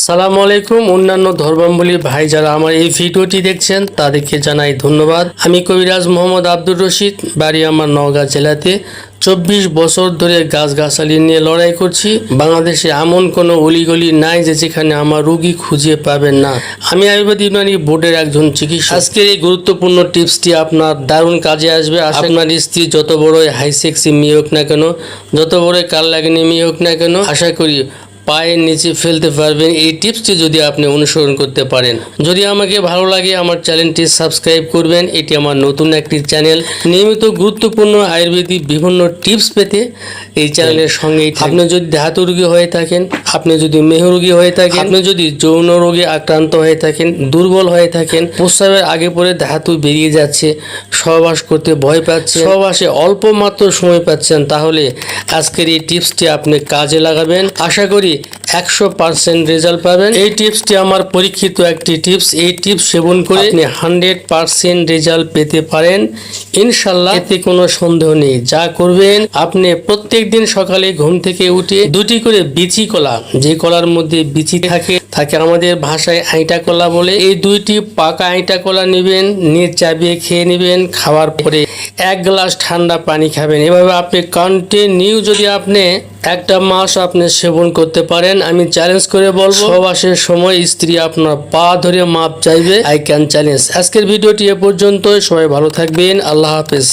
সালাম আলাইকুম, অন্যান্য ধর্মাবলী ভাই যারা আমার এই ভিডিওটি দেখছেন, তাদেরকে জানাই ধন্যবাদ। আমি কবিরাজ মোহাম্মদ আব্দুর রশিদ, বাড়ি আমার নওগাঁ জেলাতে। চব্বিশ বছর ধরে গাছগাছালি নিয়ে লড়াই করছি। বাংলাদেশে এমন কোনো অলিগলি নাই যে যেখানে আমার রুগী খুঁজে পাবেন না। আমি আয়ুর্বেদ ইউনানি বোর্ডের একজন চিকিৎসক। আজকের এই গুরুত্বপূর্ণ টিপসটি আপনার দারুণ কাজে আসবে। আপনার স্ত্রী যত বড়ই হাই সেক্সি মেয়ে হোক না কেন, যত বড়ই কাল লাগেনি মেয়ে হোক না কেন, আশা করি পায়ের নিচে ফেলতে পারবেন। এই টিপসটি যদি আপনি অনুসরণ করতে পারেন। যদি আমাকে ভালো লাগে আমার চ্যানেলটি সাবস্ক্রাইব করবেন। এটি আমার নতুন একটি চ্যানেল। নিয়মিত গুরুত্বপূর্ণ আয়ুর্বেদিক বিভিন্ন টিপস পেতে এই চ্যানেলের সঙ্গেই আপনি যদি ধাতু রোগী হয়ে থাকেন আপনি যদি মেহ রোগী হয়ে থাকেন আপনি যদি যৌন রোগে আক্রান্ত হয়ে থাকেন দুর্বল হয়ে থাকেন প্রস্রাবের আগে পরে ধাতু বেরিয়ে যাচ্ছে সহবাস করতে ভয় পাচ্ছেন সহবাসে অল্প মাত্র সময় পাচ্ছেন তাহলে আজকের এই টিপসটি আপনি কাজে লাগাবেন। আশা করি একশো পার্সেন্ট রেজাল্ট পাবেন। এই টিপসটি আমার পরীক্ষিত একটি টিপস এই টিপস সেবন করে আপনি হান্ড্রেড পার্সেন্ট রেজাল্ট পেতে পারেন। ইনশাল্লাহ এতে কোনো সন্দেহ নেই। যা করবেন, আপনি প্রত্যেক দিন সকালে ঘুম থেকে উঠে দুটি করে বিচি কলা, যে কলার মধ্যে বিচি থাকে থাকে আমাদের ভাষায় আইটা কলা বলে। এই দুইটি পাকা আইটা কলা নেবেন, নিয়ে চাবিয়ে খেয়ে নেবেন, খাওয়ার পরে এক গ্লাস ঠান্ডা পানি খাবেন। এভাবে আপনি কন্টিনিউ যদি আপনি একটা মাস আপনি সেবন করতে পারেন, আমি চ্যালেঞ্জ করে বলব সবাসের সময় স্ত্রী আপনার পা ধরে মাপ চাইবে। আই ক্যান চ্যালেঞ্জ আজকের ভিডিওটি এ পর্যন্ত সবাই ভালো থাকবেন, আল্লাহ হাফেজ।